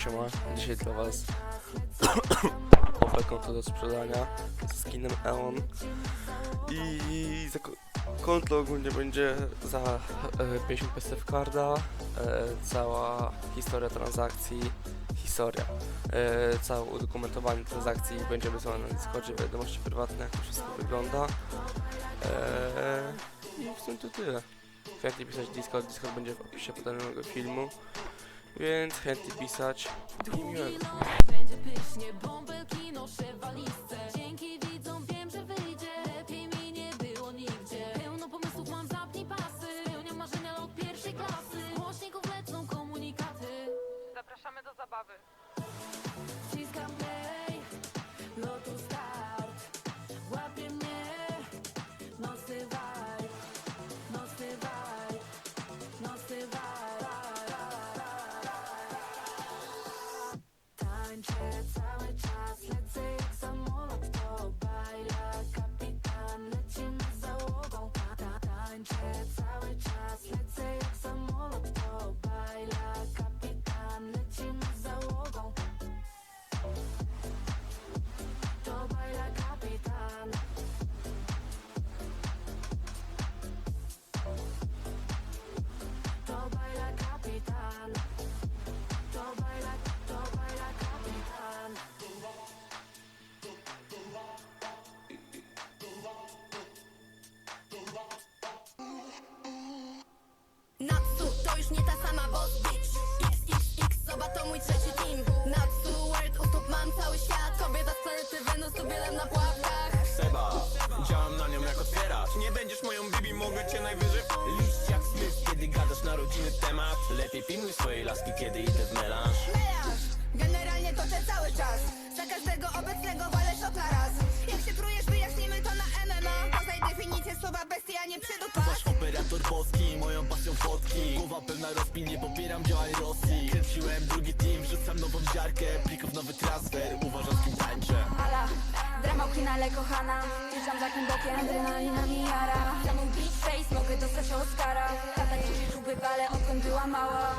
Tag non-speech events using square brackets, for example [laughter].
Siema, dzisiaj dla was [coughs] konto do sprzedania z skinem Eon i za ko- konto ogólnie będzie za e, 50 PSF carda, e, cała historia transakcji, historia, e, całe udokumentowanie transakcji będzie wysłane na Discordzie, wiadomości prywatne, jak to wszystko wygląda e, i w sumie to tyle. Chętnie pisać Discord, Discord będzie w opisie podanego filmu. Więc chętnie pisać. I miłego. Będzie pysznie, bąbelki noszę w walizce. Dzięki widzom wiem, że wyjdzie. Lepiej mi nie było nigdzie. Pełno pomysłów mam, zapnij pasy. Spełniam marzenia od pierwszej klasy. Z głośników lecą komunikaty. Zapraszamy do zabawy. Wciskam play, lotu start Łapie mnie Nocny vibe team Natsu world, u stóp mam cały świat. Kobieta z planety Wenus, tu bielem na pułapkach. Seba Działam na nią jak otwieracz Nie będziesz moją bibi, mogę cię najwyżej Liść jak Smith, kiedy gadasz na rodziny temat Lepiej pilnuj swojej laski, kiedy idę w melanż. Melanż, generalnie toczę cały czas. Za każdego obecnego walę szok na raz Jak się krujesz, wyjaśnimy to na MMA Poznaj definicję słowa bestia, nie przydupa Wasz operator boski, moją pasją fotki. Głowa pełna rozpin, nie popieram działań Rosji Team, wrzucam nową ziarkę Plików nowy transfer, uważam z kim tańczę. Ala, drama w finale kochana. Jeżdżam za bokiem, adrenalina mi jara. Za mój beat face mogę dostać Oscara. Tata dzieci czuby wale, odkąd była mała